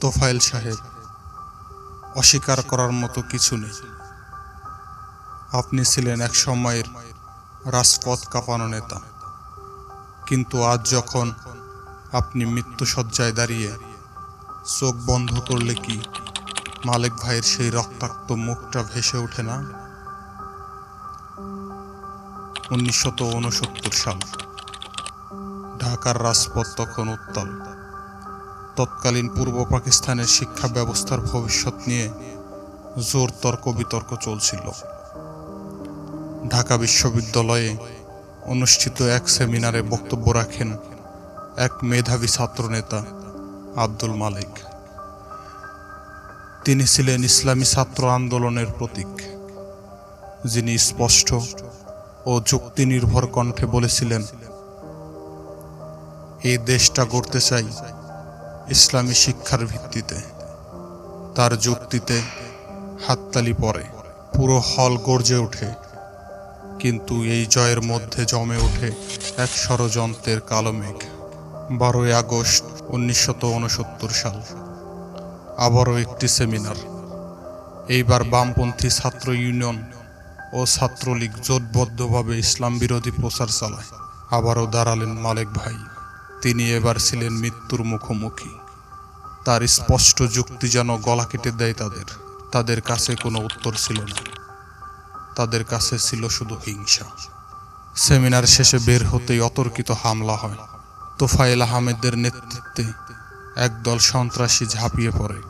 তোফায়েল সাহেব, অস্বীকার করার মতো কিছু নেই। আপনি ছিলেন এক সময়ের রাজপথ কাঁপানো নেতা। কিন্তু আজ যখন আপনি মৃত্যুসজ্জায় দাঁড়িয়ে চোখ বন্ধ করলে কি মালিক ভাইয়ের সেই রক্তাক্ত মুখটা ভেসে ওঠে না? উনসত্তর সাল, ঢাকার রাজপথ তখন উত্তাল। তৎকালীন পূর্ব পাকিস্তানের শিক্ষা ব্যবস্থার ভবিষ্যৎ নিয়ে জোর তর্ক বিতর্ক চলছিল। ঢাকা বিশ্ববিদ্যালয়ে অনুষ্ঠিত এক সেমিনারে বক্তব্য রাখেন এক মেধাবী ছাত্রনেতা আব্দুল মালিক। তিনি ছিলেন ইসলামী ছাত্র আন্দোলনের প্রতীক, যিনি স্পষ্ট ও যুক্তি নির্ভর কণ্ঠে বলেছিলেন, এই দেশটা গড়তে চাই ইসলামী শিক্ষার ভিত্তিতে। তার যুক্তিতে হাততালি পড়ে পুরো হল গর্জে ওঠে। কিন্তু এই জয়ের মধ্যে জমে ওঠে এক ষড়যন্ত্রের কালো মেঘ। বারোই আগস্ট উনসত্তর সাল। আবারও একটি সেমিনার। এইবার বামপন্থী ছাত্র ইউনিয়ন ও ছাত্রলীগ জোটবদ্ধভাবে ইসলাম বিরোধী প্রচার চালায়। আবারও দাঁড়ালেন মালেক ভাই। তিনি এবার ছিলেন মৃত্যুর মুখোমুখি। তার স্পষ্ট যুক্তি যেন গলা কেটে দেয় তাদের। তাদের কাছে কোনো উত্তর ছিল না। তাদের কাছে ছিল শুধু হিংসা। সেমিনার শেষে বের হতেই অতর্কিত হামলা হয়। তোফায়েল আহমেদের নেতৃত্বে একদল সন্ত্রাসী ঝাঁপিয়ে পড়ে।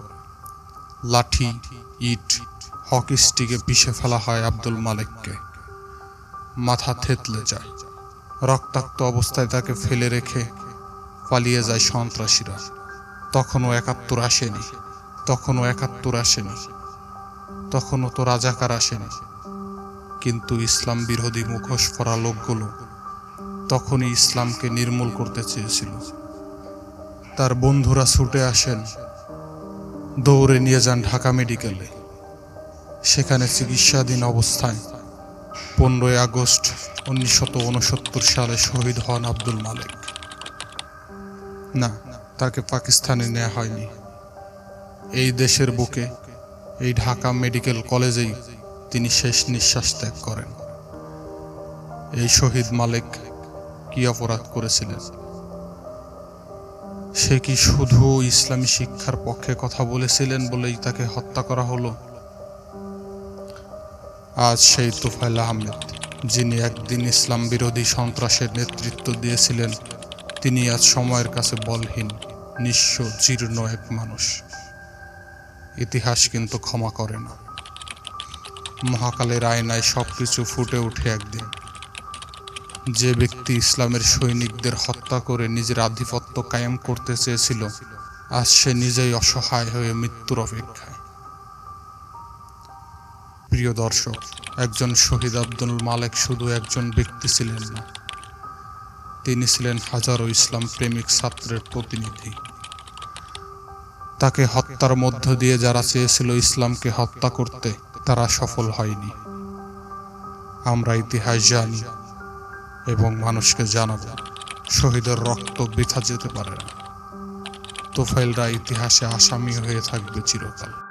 লাঠি, ইট, হকি স্টিকে পিষে ফেলা হয় আব্দুল মালিককে। মাথা থেতলে যায়। রক্তাক্ত অবস্থায় তাকে ফেলে রেখে পালিয়ে যায় সন্ত্রাসীরা। তখনও একাত্তর আসেনি, তখনও একাত্তর আসেনি, তখনও তো রাজাকার আসেনি। কিন্তু ইসলাম বিরোধী মুখোশ পরা লোকগুলো তখনই ইসলামকে নির্মূল করতে চেয়েছিল। তার বন্ধুরা ছুটে আসেন, দৌড়ে নিয়ে যান ঢাকা মেডিকেলে। সেখানে চিকিৎসাধীন অবস্থায় পনেরোই আগস্ট উনিশশত সালে শহীদ হন আব্দুল মালিক। না, তাকে পাকিস্তানে নেওয়া হয়নি। এই দেশের বুকে, এই ঢাকা মেডিকেল কলেজেই তিনি শেষ নিঃশ্বাস ত্যাগ করেন। এই শহীদ মালিক কি অপরাধ করেছিলেন? সে কি শুধু ইসলামী শিক্ষার পক্ষে কথা বলেছিলেন বলেই তাকে হত্যা করা হলো? আজ সেই তুফাইল আহমেদ, যিনি একদিন ইসলাম বিরোধী সন্ত্রাসের নেতৃত্ব দিয়েছিলেন তিনি আজ সময়ের কাছে বলহীন, নিঃস্ব, জীর্ণ এক মানুষ। ইতিহাস কিন্তু ক্ষমা করে না। মহাকালের আয়নায় সবকিছু ফুটে ওঠে একদিন। যে ব্যক্তি ইসলামের সৈনিকদের হত্যা করে নিজের আধিপত্য কায়েম করতে চেয়েছিল, আজ সে নিজেই অসহায় হয়ে মৃত্যুর অপেক্ষায়। প্রিয় দর্শক, একজন শহীদ আব্দুল মালেক শুধু একজন ব্যক্তি ছিলেন না তিনি ছিলেন হাজারো ইসলাম প্রেমিক ছাত্রের প্রতিনিধি। তাকে হত্যার মধ্য দিয়ে যারা চেয়েছিল ইসলামকে হত্যা করতে, তারা সফল হয়নি। আমরা ইতিহাস জানি এবং মানুষকে জানাব, শহীদের রক্ত বৃথা যেতে পারে না। তোফাইলরা ইতিহাসে আসামি হয়ে থাকবে চিরকাল।